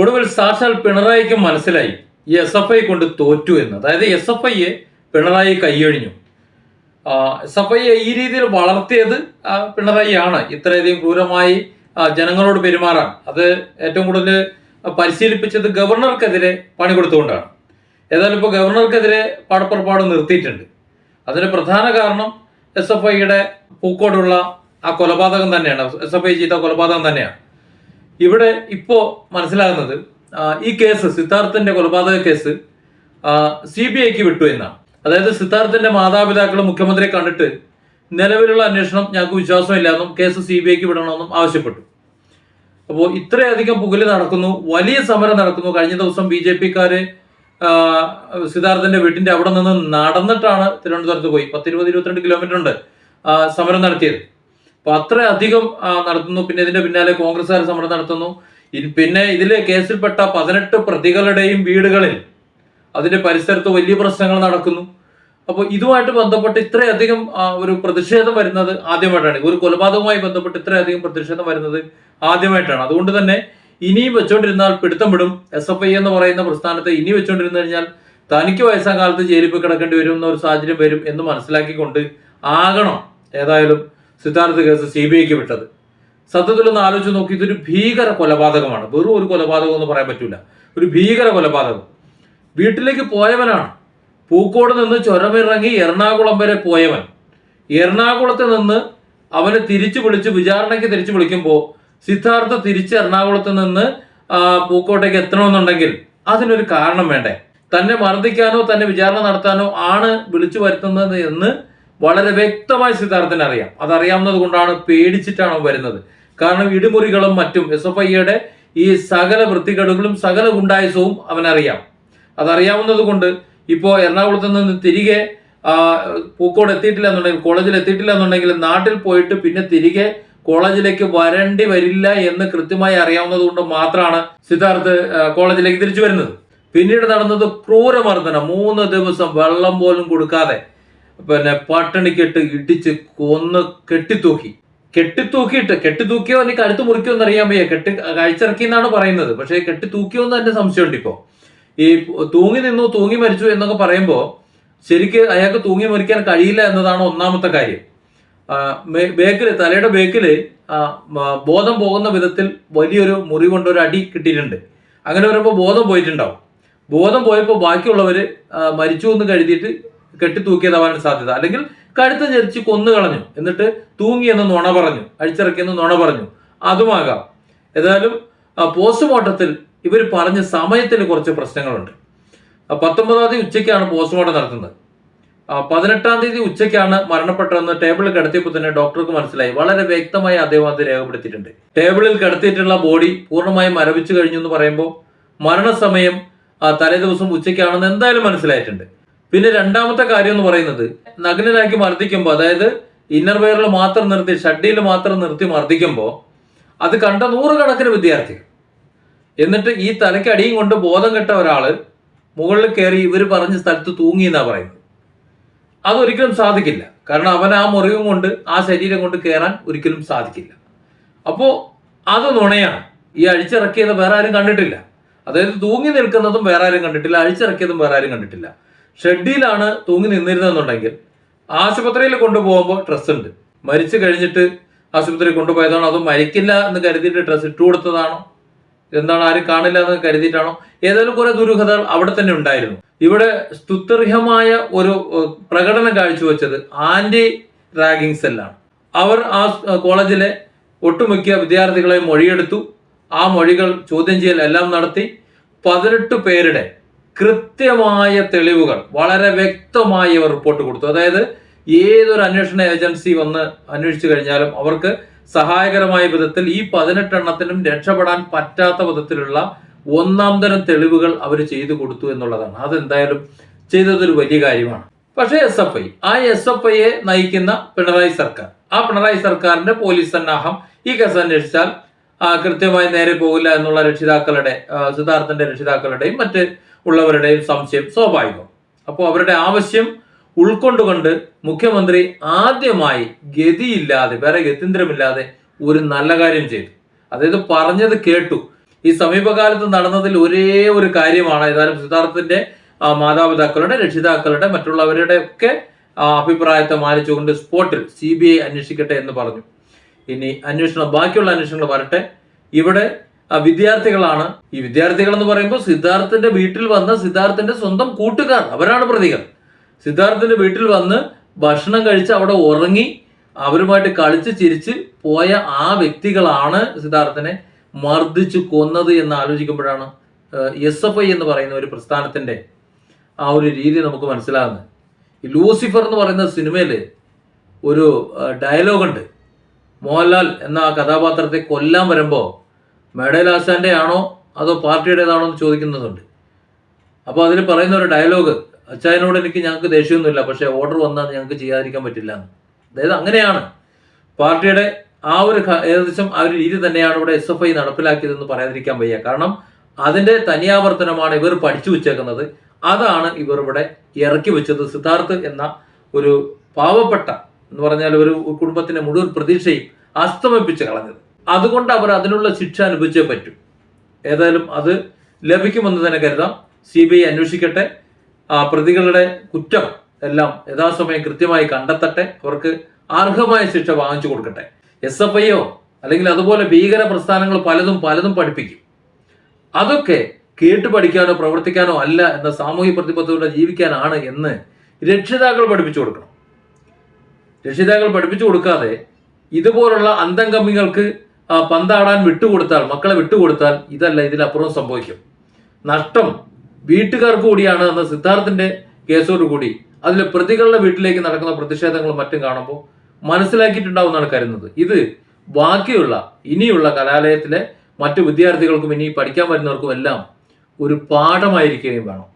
ഒടുവിൽ സാക്ഷാൽ പിണറായിക്ക് മനസ്സിലായി ഈ എസ് എഫ് ഐ കൊണ്ട് തോറ്റു എന്ന്. അതായത് എസ് എഫ് ഐയെ പിണറായി കൈയൊഴിഞ്ഞു. എസ് എഫ് ഐയെ ഈ രീതിയിൽ വളർത്തിയത് പിണറായി പിണറായിയാണ്. ഇത്രയധികം ക്രൂരമായി ജനങ്ങളോട് പെരുമാറാൻ. അത് ഏറ്റവും കൂടുതൽ പരിശീലിപ്പിച്ചത് ഗവർണർക്കെതിരെ പണി കൊടുത്തുകൊണ്ടാണ് ഏതായാലും ഇപ്പോൾ ഗവർണർക്കെതിരെ പാടപ്പുറപ്പാട് നിർത്തിയിട്ടുണ്ട്. അതിന് പ്രധാന കാരണം എസ് എഫ് ഐയുടെ പൂക്കോടുള്ള ആ കൊലപാതകം തന്നെയാണ്. എസ് എഫ് ഐ ചെയ്ത കൊലപാതകം തന്നെയാണ്. ഇവിടെ ഇപ്പോ മനസ്സിലാകുന്നത് ഈ കേസ് സിദ്ധാർത്ഥന്റെ കൊലപാതക കേസ് സി ബി ഐക്ക് വിട്ടു എന്നാണ്. അതായത് സിദ്ധാർത്ഥന്റെ മാതാപിതാക്കൾ മുഖ്യമന്ത്രിയെ കണ്ടിട്ട് നിലവിലുള്ള അന്വേഷണം ഞങ്ങൾക്ക് വിശ്വാസമില്ലെന്നും കേസ് സി ബി ഐക്ക് വിടണമെന്നും ആവശ്യപ്പെട്ടു. അപ്പോൾ ഇത്രയധികം പുകൽ നടക്കുന്നു വലിയ സമരം നടക്കുന്നു. കഴിഞ്ഞ ദിവസം ബി ജെ പിക്കാര് സിദ്ധാർത്ഥന്റെ വീട്ടിന്റെ അവിടെ നിന്ന് നടന്നിട്ടാണ് തിരുവനന്തപുരത്ത് പോയി. പത്തിരുപത് ഇരുപത്തിരണ്ട് കിലോമീറ്റർ ഉണ്ട് സമരം നടത്തിയത്. അപ്പൊ അത്രയധികം നടത്തുന്നു. പിന്നെ ഇതിന്റെ പിന്നാലെ കോൺഗ്രസ്സുകാർ സമരം നടത്തുന്നു. പിന്നെ ഇതിലെ കേസിൽപ്പെട്ട പതിനെട്ട് പ്രതികളുടെയും വീടുകളിൽ അതിന്റെ പരിസരത്ത് വലിയ പ്രശ്നങ്ങൾ നടക്കുന്നു. അപ്പോൾ ഇതുമായിട്ട് ബന്ധപ്പെട്ട് ഇത്രയധികം ഒരു പ്രതിഷേധം വരുന്നത് ആദ്യമായിട്ടാണ്. ഒരു കൊലപാതകവുമായി ബന്ധപ്പെട്ട് ഇത്രയധികം പ്രതിഷേധം വരുന്നത് ആദ്യമായിട്ടാണ്. അതുകൊണ്ട് തന്നെ ഇനിയും വെച്ചോണ്ടിരുന്നാൽ പിടുത്തം വിടും. എസ് എഫ് ഐ എന്ന് പറയുന്ന പ്രസ്ഥാനത്തെ ഇനി വെച്ചോണ്ടിരുന്നു കഴിഞ്ഞാൽ തനിക്ക് വയസ്സാം കാലത്ത് ജയിലിൽ കിടക്കേണ്ടി വരും എന്ന ഒരു സാഹചര്യം വരും എന്ന് മനസ്സിലാക്കിക്കൊണ്ട് ആകണം. ഏതായാലും സിദ്ധാർത്ഥ കേസ് സി ബി ഐക്ക് വിട്ടത്. സത്യത്തിൽ ഒന്ന് ആലോചിച്ച് നോക്കി ഇതൊരു ഭീകര കൊലപാതകമാണ്. വെറും ഒരു കൊലപാതകം എന്ന് പറയാൻ പറ്റില്ല ഒരു ഭീകര കൊലപാതകം. വീട്ടിലേക്ക് പോയവനാണ്. പൂക്കോട് നിന്ന് ചുരമിറങ്ങി എറണാകുളം വരെ പോയവൻ. എറണാകുളത്ത് നിന്ന് അവനെ തിരിച്ചു വിളിച്ച് വിചാരണയ്ക്ക് തിരിച്ചു വിളിക്കുമ്പോൾ സിദ്ധാർത്ഥ തിരിച്ച് എറണാകുളത്ത് നിന്ന് പൂക്കോട്ടേക്ക് എത്തണമെന്നുണ്ടെങ്കിൽ അതിനൊരു കാരണം വേണ്ടേ? തന്നെ മർദ്ദിക്കാനോ തന്നെ വിചാരണ നടത്താനോ ആണ് വിളിച്ചു വരുത്തുന്നത് എന്ന് വളരെ വ്യക്തമായി സിദ്ധാർത്ഥന അറിയാം. അതറിയാവുന്നത് കൊണ്ടാണ് പേടിച്ചിട്ടാണ് വരുന്നത്. കാരണം ഇടിമുറികളും മറ്റും എസ് എഫ് ഐയുടെ ഈ സകല വൃത്തികേടുകളും സകല ഗുണ്ടായസവും അവനറിയാം. അതറിയാവുന്നത് കൊണ്ട് ഇപ്പോൾ എറണാകുളത്ത് നിന്ന് തിരികെ പൂക്കോട് എത്തിയിട്ടില്ല എന്നുണ്ടെങ്കിൽ കോളേജിൽ എത്തിയിട്ടില്ല എന്നുണ്ടെങ്കിൽ നാട്ടിൽ പോയിട്ട് പിന്നെ തിരികെ കോളേജിലേക്ക് വരേണ്ടി വരില്ല എന്ന് കൃത്യമായി അറിയാവുന്നത് കൊണ്ട് മാത്രമാണ് സിദ്ധാർത്ഥ് കോളേജിലേക്ക് തിരിച്ചു വരുന്നത്. പിന്നീട് നടന്നത് ക്രൂരമർദ്ദനം. മൂന്ന് ദിവസം വെള്ളം പോലും കൊടുക്കാതെ. പിന്നെ പട്ടിണിക്കിട്ട് ഇടിച്ച് കൊന്ന് കെട്ടിത്തൂക്കി. കെട്ടിത്തൂക്കിയിട്ട് കെട്ടിത്തൂക്കിയോ അല്ലെങ്കിൽ കഴുത്ത് മുറിക്കോ എന്ന് അറിയാൻ വയ്യ. കെട്ടി കഴിച്ചിറക്കി എന്നാണ് പറയുന്നത്. പക്ഷേ കെട്ടിത്തൂക്കിയോ എന്ന് എന്റെ സംശയമുണ്ട് ഇപ്പോ. ഈ തൂങ്ങി നിന്നു തൂങ്ങി മരിച്ചു എന്നൊക്കെ പറയുമ്പോൾ ശരിക്ക് അയാൾക്ക് തൂങ്ങി മരിക്കാൻ കഴിയില്ല എന്നതാണ് ഒന്നാമത്തെ കാര്യം. ബേക്കിൽ തലയുടെ ബേക്കിൽ ബോധം പോകുന്ന വിധത്തിൽ വലിയൊരു മുറി കൊണ്ട് ഒരു അടി കിട്ടിയിട്ടുണ്ട്. അങ്ങനെ വരുമ്പോൾ ബോധം പോയിട്ടുണ്ടാവും. ബോധം പോയപ്പോൾ ബാക്കിയുള്ളവര് ആ, മരിച്ചു എന്ന് കരുതിയിട്ട് കെട്ടി തൂക്കിയതാവാൻ സാധ്യത. അല്ലെങ്കിൽ കഴുത്ത് ഞെരിച്ച് കൊന്നു കളഞ്ഞു. എന്നിട്ട് തൂങ്ങിയെന്ന് നുണ പറഞ്ഞു. അഴിച്ചിറക്കിയെന്ന് നുണ പറഞ്ഞു. അതുമാകാം. ഏതായാലും പോസ്റ്റ്മോർട്ടത്തിൽ ഇവർ പറഞ്ഞ സമയത്തിന് കുറച്ച് പ്രശ്നങ്ങളുണ്ട്. പത്തൊമ്പതാം തീയതി ഉച്ചയ്ക്കാണ് പോസ്റ്റ്മോർട്ടം നടത്തുന്നത്. പതിനെട്ടാം തീയതി ഉച്ചയ്ക്കാണ് മരണപ്പെട്ടതെന്ന് ടേബിളിൽ കിടത്തിയപ്പോൾ തന്നെ ഡോക്ടർക്ക് മനസ്സിലായി. വളരെ വ്യക്തമായി അദ്ദേഹം അത് രേഖപ്പെടുത്തിയിട്ടുണ്ട്. ടേബിളിൽ കിടത്തിയിട്ടുള്ള ബോഡി പൂർണമായും മരവിച്ചു കഴിഞ്ഞു എന്ന് പറയുമ്പോൾ മരണസമയം തലേദിവസം തലേ ദിവസം ഉച്ചയ്ക്കാണെന്ന് എന്തായാലും മനസ്സിലായിട്ടുണ്ട്. പിന്നെ രണ്ടാമത്തെ കാര്യം എന്ന് പറയുന്നത് നഗ്നനാക്കി മർദ്ദിക്കുമ്പോൾ അതായത് ഇന്നർ വെയറിൽ മാത്രം നിർത്തി ഷഡ്ഡിയിൽ മാത്രം നിർത്തി മർദ്ദിക്കുമ്പോൾ അത് കണ്ട നൂറുകണക്കിന് വിദ്യാർത്ഥികൾ. എന്നിട്ട് ഈ തലയ്ക്കടിയും കൊണ്ട് ബോധം കെട്ട ഒരാൾ മുകളിൽ കയറി ഇവർ പറഞ്ഞ സ്ഥലത്ത് തൂങ്ങി എന്നാ പറയുന്നത്. അതൊരിക്കലും സാധിക്കില്ല. കാരണം അവൻ ആ മുറിവും കൊണ്ട് ആ ശരീരം കൊണ്ട് കയറാൻ ഒരിക്കലും സാധിക്കില്ല. അപ്പോ അത് നുണയാണ്. ഈ അഴിച്ചിറക്കിയത് വേറെ ആരും കണ്ടിട്ടില്ല. അതായത് തൂങ്ങി നിൽക്കുന്നതും വേറെ ആരും കണ്ടിട്ടില്ല അഴിച്ചിറക്കിയതും വേറെ ആരും കണ്ടിട്ടില്ല. ഷെഡിയിലാണ് തൂങ്ങി നിന്നിരുന്നതെന്നുണ്ടെങ്കിൽ ആശുപത്രിയിൽ കൊണ്ടുപോകുമ്പോൾ ഡ്രസ്സ് ഉണ്ട് മരിച്ചു കഴിഞ്ഞിട്ട് ആശുപത്രിയിൽ കൊണ്ടുപോയതാണോ? അതോ മരിക്കില്ല എന്ന് കരുതിയിട്ട് ഡ്രസ്സ് ഇട്ടു കൊടുത്തതാണോ? എന്താണ് ആരും കാണില്ല എന്ന് കരുതിയിട്ടാണോ? ഏതായാലും കുറെ ദുരൂഹതകൾ അവിടെ തന്നെ ഉണ്ടായിരുന്നു. ഇവിടെ സ്തുത്യർഹമായ ഒരു പ്രകടനം കാഴ്ചവെച്ചത് ആന്റി റാഗിങ്സ് സെല്ലാണ്. അവർ ആ കോളേജിലെ ഒട്ടുമിക്ക വിദ്യാർത്ഥികളെ മൊഴിയെടുത്തു. ആ മൊഴികൾ ചോദ്യം ചെയ്യൽ എല്ലാം നടത്തി. പതിനെട്ട് പേരുടെ കൃത്യമായ തെളിവുകൾ വളരെ വ്യക്തമായി അവർ റിപ്പോർട്ട് കൊടുത്തു. അതായത് ഏതൊരു അന്വേഷണ ഏജൻസി വന്ന് അന്വേഷിച്ചു കഴിഞ്ഞാലും അവർക്ക് സഹായകരമായ വിധത്തിൽ ഈ പതിനെട്ടെണ്ണത്തിനും രക്ഷപ്പെടാൻ പറ്റാത്ത വിധത്തിലുള്ള ഒന്നാം തരം തെളിവുകൾ അവർ ചെയ്തു കൊടുത്തു എന്നുള്ളതാണ്. അതെന്തായാലും ചെയ്തതൊരു വലിയ കാര്യമാണ്. പക്ഷേ എസ് എഫ് ഐ ആ എസ് എഫ് ഐയെ നയിക്കുന്ന പിണറായി സർക്കാർ ആ പിണറായി സർക്കാരിന്റെ പോലീസ് സന്നാഹം ഈ കേസ് അന്വേഷിച്ചാൽ കൃത്യമായി നേരെ പോകില്ല എന്നുള്ള രക്ഷിതാക്കളുടെ സിദ്ധാർത്ഥന്റെ രക്ഷിതാക്കളുടെയും മറ്റ് ഉള്ളവരുടെയും സംശയം സ്വാഭാവികം. അപ്പോൾ അവരുടെ ആവശ്യം ഉൾക്കൊണ്ടുകൊണ്ട് മുഖ്യമന്ത്രി ആദ്യമായി ഗതിയില്ലാതെ വേറെ ഗത്യന്തരമില്ലാതെ ഒരു നല്ല കാര്യം ചെയ്തു. അതായത് പറഞ്ഞത് കേട്ടു. ഈ സമീപകാലത്ത് നടന്നതിൽ ഒരേ ഒരു കാര്യമാണ് ഏതായാലും സിദ്ധാർത്ഥത്തിന്റെ മാതാപിതാക്കളുടെ രക്ഷിതാക്കളുടെ മറ്റുള്ളവരുടെ ഒക്കെ അഭിപ്രായത്തെ മാനിച്ചുകൊണ്ട് സ്പോട്ടിൽ സി ബി ഐ അന്വേഷിക്കട്ടെ എന്ന് പറഞ്ഞു. ഇനി അന്വേഷണം ബാക്കിയുള്ള അന്വേഷണങ്ങൾ വരട്ടെ. ഇവിടെ വിദ്യാർത്ഥികളാണ്. ഈ വിദ്യാർത്ഥികൾ എന്ന് പറയുമ്പോൾ സിദ്ധാർത്ഥന്റെ വീട്ടിൽ വന്ന സിദ്ധാർത്ഥന്റെ സ്വന്തം കൂട്ടുകാർ അവരാണ് പ്രതികൾ. സിദ്ധാർത്ഥന്റെ വീട്ടിൽ വന്ന് ഭക്ഷണം കഴിച്ച് അവിടെ ഉറങ്ങി അവരുമായിട്ട് കളിച്ച് ചിരിച്ച് പോയ ആ വ്യക്തികളാണ് സിദ്ധാർത്ഥനെ മർദ്ദിച്ചു കൊന്നത് എന്ന് ആലോചിക്കുമ്പോഴാണ് എസ് എഫ് ഐ എന്ന് പറയുന്ന ഒരു പ്രസ്ഥാനത്തിന്റെ ആ ഒരു രീതി നമുക്ക് മനസ്സിലാകുന്നത്. ഈ ലൂസിഫർ എന്ന് പറയുന്ന സിനിമയിൽ ഒരു ഡയലോഗുണ്ട് മോഹൻലാൽ എന്ന ആ കഥാപാത്രത്തെ കൊല്ലാൻ വരുമ്പോൾ മേടലാശാന്റെ ആണോ അതോ പാർട്ടിയുടേതാണോ എന്ന് ചോദിക്കുന്നതുണ്ട്. അപ്പോൾ അതിൽ പറയുന്ന ഒരു ഡയലോഗ് അച്ചായനോട് എനിക്ക് ഞങ്ങൾക്ക് ദേഷ്യമൊന്നുമില്ല പക്ഷേ ഓർഡർ വന്നാൽ ഞങ്ങൾക്ക് ചെയ്യാതിരിക്കാൻ പറ്റില്ല എന്ന് അതായത് അങ്ങനെയാണ്. പാർട്ടിയുടെ ആ ഒരു ഏകദേശം ആ ഒരു രീതി തന്നെയാണ് ഇവിടെ എസ് എഫ് ഐ നടപ്പിലാക്കിയതെന്ന് പറയാതിരിക്കാൻ വയ്യ. കാരണം അതിന്റെ തനിയാവർത്തനമാണ് ഇവർ പഠിച്ചു വെച്ചേക്കുന്നത്. അതാണ് ഇവർ ഇവിടെ ഇറക്കി വെച്ചത്. സിദ്ധാർത്ഥ് എന്ന ഒരു പാവപ്പെട്ട എന്ന് പറഞ്ഞാൽ ഒരു കുടുംബത്തിന്റെ മുഴുവൻ പ്രതീക്ഷയും അസ്തമിപ്പിച്ച് കളഞ്ഞത്. അതുകൊണ്ട് അവർ അതിനുള്ള ശിക്ഷ അനുഭവിച്ചേ പറ്റൂ. ഏതായാലും അത് ലഭിക്കുമെന്ന് തന്നെ കരുതാം. സി ബി ഐ അന്വേഷിക്കട്ടെ. പ്രതികളുടെ കുറ്റം എല്ലാം യഥാസമയം കൃത്യമായി കണ്ടെത്തട്ടെ. അവർക്ക് അർഹമായ ശിക്ഷ വാങ്ങിച്ചു കൊടുക്കട്ടെ. എസ് എഫ് ഐയോ അല്ലെങ്കിൽ അതുപോലെ ഭീകര പ്രസ്ഥാനങ്ങൾ പലതും പലതും പഠിപ്പിക്കും. അതൊക്കെ കേട്ട് പഠിക്കാനോ പ്രവർത്തിക്കാനോ അല്ല എന്ന സാമൂഹ്യ പ്രതിബദ്ധതയോടെ ജീവിക്കാനാണ് എന്ന് രക്ഷിതാക്കൾ പഠിപ്പിച്ചു കൊടുക്കണം. രക്ഷിതാക്കൾ പഠിപ്പിച്ചു കൊടുക്കാതെ ഇതുപോലുള്ള അന്തംഗമികൾക്ക് പന്താടാൻ വിട്ടുകൊടുത്താൽ മക്കളെ വിട്ടുകൊടുത്താൽ ഇതല്ല ഇതിലപ്പുറം സംഭവിക്കും. നഷ്ടം വീട്ടുകാർക്ക് കൂടിയാണ് എന്ന സിദ്ധാർത്ഥിന്റെ കേസോട് കൂടി. അതിൽ പ്രതികളുടെ വീട്ടിലേക്ക് നടക്കുന്ന പ്രതിഷേധങ്ങളും മറ്റും കാണുമ്പോൾ മനസ്സിലാക്കിയിട്ടുണ്ടാവുമെന്നാണ് കരുതുന്നത്. ഇത് ബാക്കിയുള്ള ഇനിയുള്ള കലാലയത്തിലെ മറ്റു വിദ്യാർത്ഥികൾക്കും ഇനി പഠിക്കാൻ വരുന്നവർക്കും എല്ലാം ഒരു പാഠമായിരിക്കുകയും വേണം.